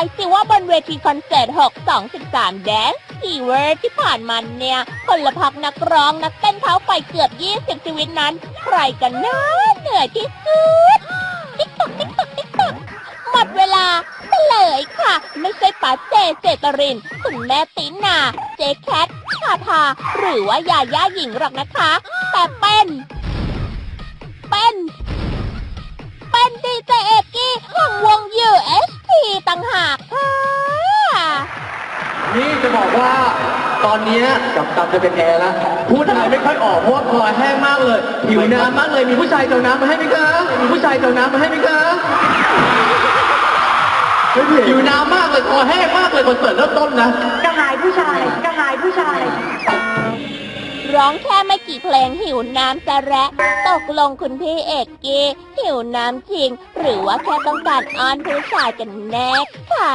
ายสิว่าบนเวทีคอนเสิร์ต 6 2 13 Dance Fever ที่ผ่านมาเนี่ยพลพักนักร้องนักเต้นเท้าไปเกือบ 20 ชีวิตนั้น ใครกันนะเหนื่อยที่สุด ติ๊กตอกติ๊กตอกติ๊กตอกหมดเวลาเลยค่ะ ไม่ใช่ป๋าเจเจตรินคุณแม่ตินา เจแคททาทาหรือว่ายาย่าหญิงหรอกนะคะ แต่เป็น เป็น นี่จะบอกว่าตอนเนี้ยกับตับจะเป็นแอร์แล้วพูดอะไรไม่ค่อยออกเพราะว่าคอแห้งมากเลยหิวน้ำมากเลยมีผู้ชายเจ้าน้ำมาให้ไหมคะมีผู้ชายเจ้าน้ำมาให้ไหมคะหิวน้ำมากเลยคอแห้งมากเลยคอนเสิร์ตเริ่มต้นนะกระหายผู้ชายกระหายผู้ชาย ร้องแค่ไม่กี่เพลงหิวน้ำจะแระตกลงคุณพี่เอกกี้หิวน้ำจริง หรือว่าแค่ต้องการอ้อนผู้ชายกันแน่ค่ะ